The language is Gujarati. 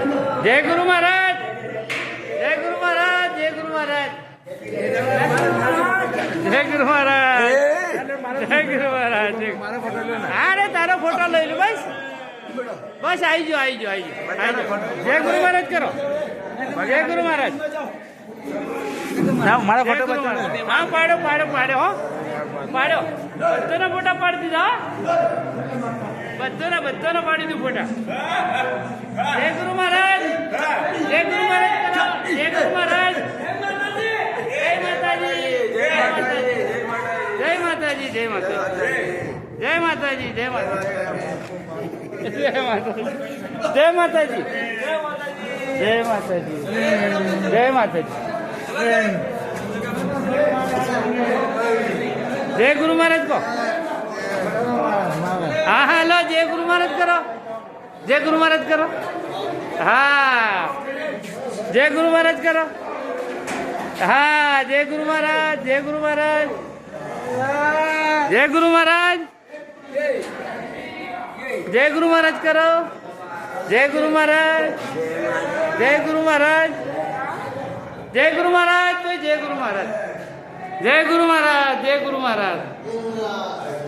જય ગુરુ મહારાજ. જય ગુરુ મહારાજ જય ગુરુ મહારાજ. જય ગુરુ મહારાજ. જય ગુરુ મહારાજ. અરે તારો ફોટો લઈ લો બસ. બસ આવી ગયો આવી ગયો આવી આવી જય ગુરુ મહારાજ કરો. જય ગુરુ મહારાજ. મારા ફોટો. હા પાડો પાડો પાડો હો. પાડો. બધાના ફોટા પાડી દીધા હો. બધો ને પાડી દીધું ફોટા જય ગુરુ મહારાજ જય ગુરુ મહારાજ કરો. જય ગુરુ મહારાજ જય માતાજી જય માતાજી જય માતાજી જય માતાજી જય માતાજી જય માતાજી જય માતાજી જય માતાજી જય માતાજી જય માતાજી જય ગુરુ મહારાજ કો હા હા લો જય ગુરુ મહારાજ કરો જય ગુરુ મહારાજ કરો હા જય ગુરુ મહારાજ કરો હા જય ગુરુ મહારાજ જય ગુરુ મહારાજ જય ગુરુ મહારાજ. જય ગુરુ મહારાજ કરો. જય ગુરુ મહારાજ. જય ગુરુ મહારાજ. જય ગુરુ મહારાજ. જય ગુરુ મહારાજ. જય ગુરુ મહારાજ. જય ગુરુ મહારાજ.